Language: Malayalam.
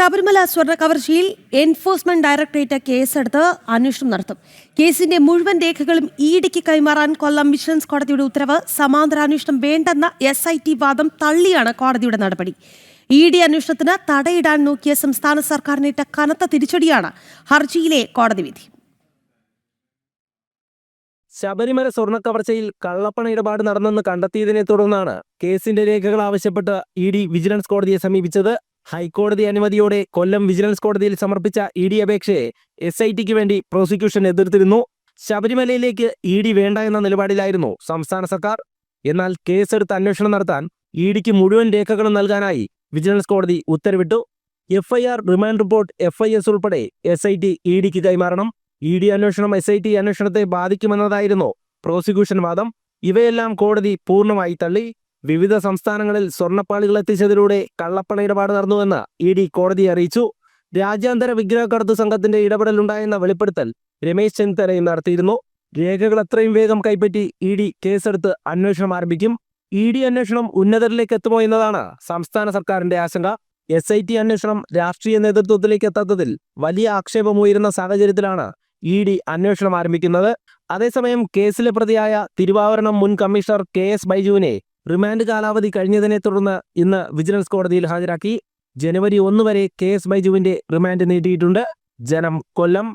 ശബരിമല സ്വർണ കവർച്ചയിൽ എൻഫോഴ്സ്മെന്റ് ഡയറക്ടറേറ്റ് കേസെടുത്ത് അന്വേഷണം നടത്തും. കേസിന്റെ മുഴുവൻ രേഖകളും ഇഡിക്ക് കൈമാറാൻ കൊല്ലം വിജിലൻസ് കോടതിയുടെ ഉത്തരവ് സമാന്തര അന്വേഷണം വേണ്ടെന്ന എസ് ഐ ടി വാദം തള്ളിയാണ് കോടതിയുടെ നടപടി. ഇ ഡി അന്വേഷണത്തിന് തടയിടാൻ നോക്കിയ സംസ്ഥാന സർക്കാരിനേറ്റ കനത്ത തിരിച്ചടിയാണ് ഹർജിയിലെ കോടതി വിധി. ശബരിമല സ്വർണക്കവർച്ചയിൽ കള്ളപ്പണ ഇടപാട് നടന്നെന്ന് കണ്ടെത്തിയതിനെ തുടർന്നാണ് കേസിന്റെ രേഖകൾ ആവശ്യപ്പെട്ട് ഇ ഡി വിജിലൻസ് കോടതിയെ സമീപിച്ചത് ഹൈക്കോടതി അനുമതിയോടെ കൊല്ലം വിജിലൻസ് കോടതിയിൽ സമർപ്പിച്ച ഇ ഡി അപേക്ഷയെ എസ് ഐ ടിക്ക് വേണ്ടി പ്രോസിക്യൂഷൻ എതിർത്തിരുന്നു. ശബരിമലയിലേക്ക് ഇ ഡി വേണ്ട എന്ന നിലപാടിലായിരുന്നു സംസ്ഥാന സർക്കാർ. എന്നാൽ കേസെടുത്ത് അന്വേഷണം നടത്താൻ ഇ ഡിക്ക് മുഴുവൻ രേഖകളും നൽകാനായി വിജിലൻസ് കോടതി ഉത്തരവിട്ടു. FIR remand report F I S ഉൾപ്പെടെ എസ് ഐ ടി ഇ ഡിക്ക് കൈമാറണം. ഇ ഡി അന്വേഷണം എസ് ഐ ടി അന്വേഷണത്തെ ബാധിക്കുമെന്നതായിരുന്നു പ്രോസിക്യൂഷൻ വാദം. ഇവയെല്ലാം കോടതി പൂർണമായി തള്ളി. വിവിധ സംസ്ഥാനങ്ങളിൽ സ്വർണപ്പാളികൾ എത്തിച്ചതിലൂടെ കള്ളപ്പണ ഇടപാട് നടന്നുവെന്ന് ഇ ഡി കോടതിയെ അറിയിച്ചു. രാജ്യാന്തര വിഗ്രഹക്കടത്ത് സംഘത്തിന്റെ ഇടപെടലുണ്ടായെന്ന വെളിപ്പെടുത്തൽ രമേശ് ചെന്നിത്തലയും നടത്തിയിരുന്നു. രേഖകൾ അത്രയും വേഗം കൈപ്പറ്റി ഇ ഡി കേസെടുത്ത് അന്വേഷണം ആരംഭിക്കും. ഇ ഡി അന്വേഷണം ഉന്നതരിലേക്ക് എത്തുമോ എന്നതാണ് സംസ്ഥാന സർക്കാരിന്റെ ആശങ്ക. എസ് ഐ ടി അന്വേഷണം രാഷ്ട്രീയ നേതൃത്വത്തിലേക്ക് എത്താത്തതിൽ വലിയ ആക്ഷേപമുയരുന്ന സാഹചര്യത്തിലാണ് ഇ ഡി അന്വേഷണം ആരംഭിക്കുന്നത്. അതേസമയം കേസിലെ പ്രതിയായ തിരുവാവരണം മുൻ കമ്മീഷണർ കെ എസ് ബൈജുവിനെ റിമാൻഡ് കാലാവധി കഴിഞ്ഞതിനെ തുടർന്ന് ഇന്ന് വിജിലൻസ് കോടതിയിൽ ഹാജരാക്കി ജനുവരി ഒന്ന് വരെ കെ എസ് ബൈജുവിന്റെ റിമാൻഡ് നീട്ടിയിട്ടുണ്ട്. ജനം കൊല്ലം